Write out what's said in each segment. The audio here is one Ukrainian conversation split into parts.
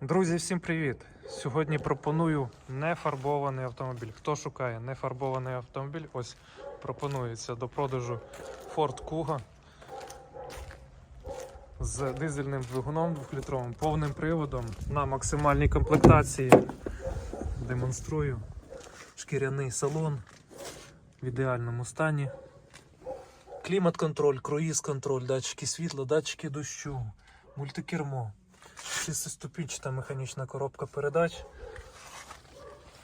Друзі, всім привіт! Сьогодні пропоную нефарбований автомобіль. Хто шукає нефарбований автомобіль, ось пропонується до продажу Ford Kuga з дизельним двигуном 2-літровим, повним приводом на максимальній комплектації. Демонструю шкіряний салон в ідеальному стані. Клімат-контроль, круїз-контроль, датчики світла, датчики дощу, мультикермо. Шестиступінчата механічна коробка передач.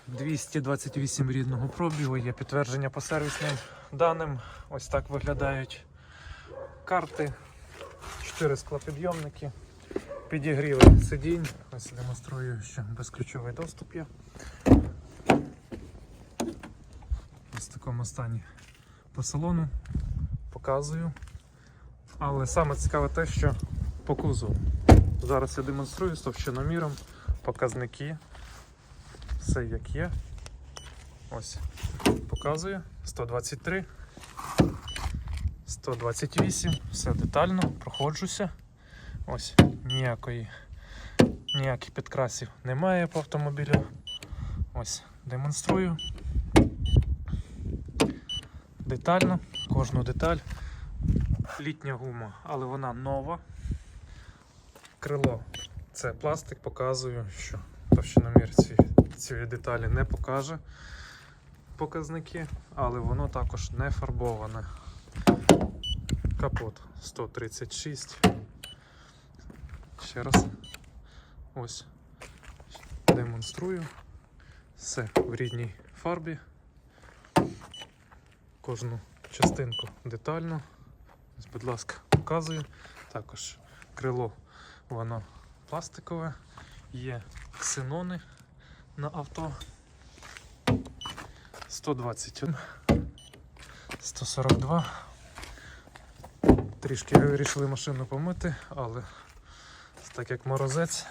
228 рідного пробігу, є підтвердження по сервісним даним. Ось так виглядають карти. 4 склопідйомники. Підігріли сидінь. Ось демонструю, що безключовий доступ є. Ось в такому стані по салону. Показую. Але саме цікаве те, що по кузову. Зараз я демонструю з товщиноміром, показники. Все як є. Ось. Показую. 123, 128, все детально, проходжуся. Ось, ніякої, ніяких підкрасів немає по автомобілю. Ось, демонструю. Детально, кожну деталь. Літня гума, але вона нова крило. Це пластик, показую, що товщиномір ці, цієї деталі не покаже показники, але воно також не фарбоване. Капот 136. Ще раз. Ось. Демонструю. Все в рідній фарбі. Кожну частинку детально. Ось, будь ласка, показую. Також крило Воно пластикове, є ксенони на авто. 121, 142. Трішки вирішили машину помити, але так як морозець,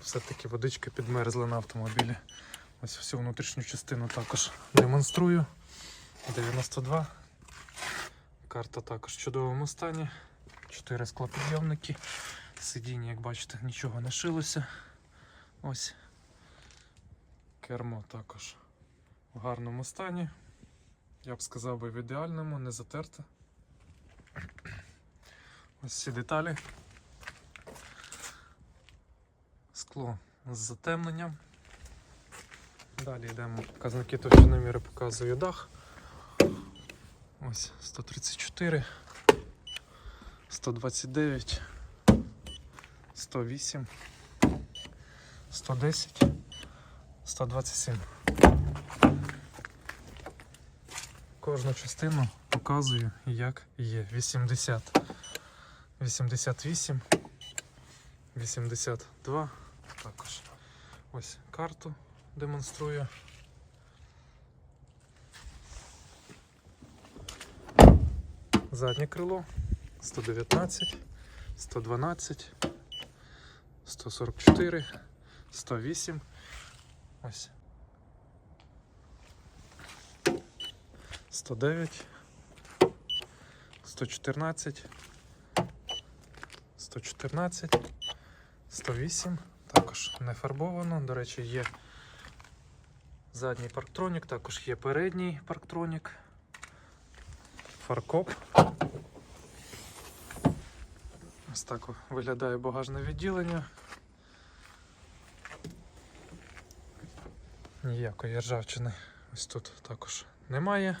все-таки водичка підмерзла на автомобілі. Ось всю внутрішню частину також демонструю. 92. Карта також в чудовому стані. Чотири склопідйомники. Сидіння, як бачите, нічого не шилося. Ось. Кермо також в гарному стані. Я б сказав би в ідеальному, не затерте. Ось ці деталі. Скло з затемненням. Далі йдемо показники товщиноміри показує дах. Ось 134. 129, 108, 110, 127. Кожну частину показую, як є. 80, 88, 82. Також ось карту демонструю. Заднє крило. 119, 112, 144, 108. Ось. 109, 114, 114, 108. Також не фарбовано. До речі, є задній парктронік, також є передній парктронік. Фаркоп. Ось так виглядає багажне відділення. Ніякої ржавчини ось тут також немає.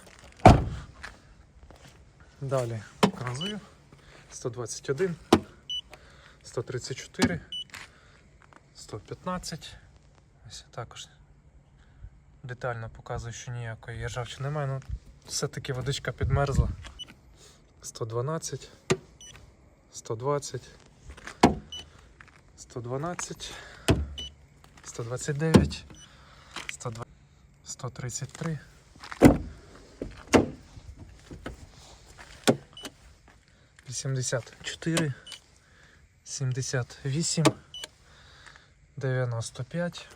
Далі показую 121, 134, 115. Ось також детально показую, що ніякої ржавчини немає. Ну, все-таки водичка підмерзла. 112. 120, 112, 129, 120, 133, 84, 78, 95.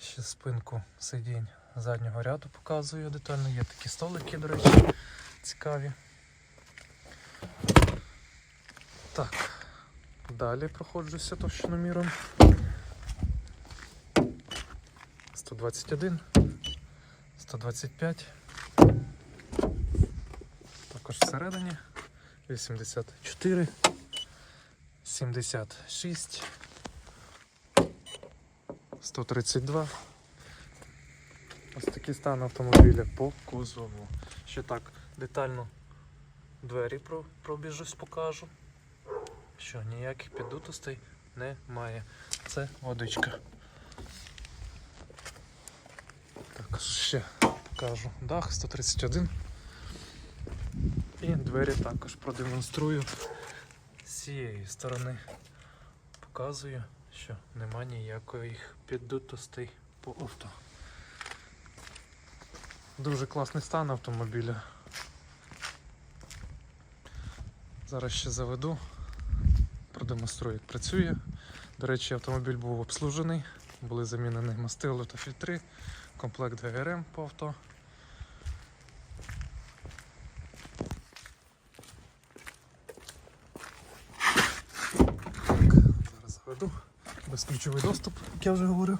Ще спинку сидінь заднього ряду показую детально. Є такі столики, до речі, цікаві. Так, Далі проходжуся товщиноміром. 121, 125. Також всередині 84, 76, 132. Ось такий стан автомобіля по кузову. Ще так детально двері пробіжусь, покажу. Що ніяких піддутостей немає. Це водичка. Також ще покажу дах 131. І двері також продемонструю з цієї сторони. Показую, що нема ніяких піддутостей по авто. Дуже класний стан автомобіля. Зараз ще заведу, продемонструю, як працює. До речі, автомобіль був обслужений, були замінені мастило та фільтри, комплект ГРМ по авто. Так, зараз заведу. Безключовий доступ, як я вже говорив.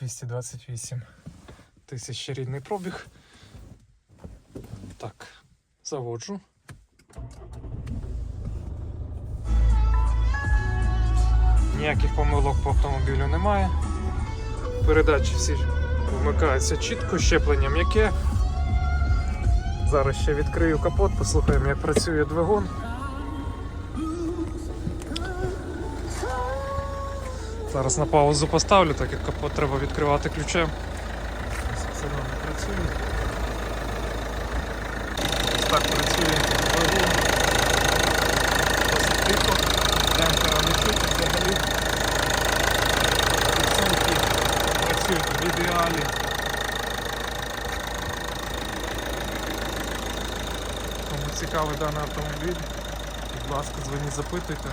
228 тисяч рідний пробіг. Так, заводжу. Ніяких помилок по автомобілю немає. Передачі всі вмикаються чітко, щеплення м'яке. Зараз ще відкрию капот, послухаємо, як працює двигун. Зараз на паузу поставлю, так як капот треба відкривати ключем. Все добре працює. Ось так працює двигун. Досить тихо. Демпфера взагалі. оцінки працюють в ідеалі. Кому цікавий даний автомобіль, будь ласка, дзвоніть, запитуйте.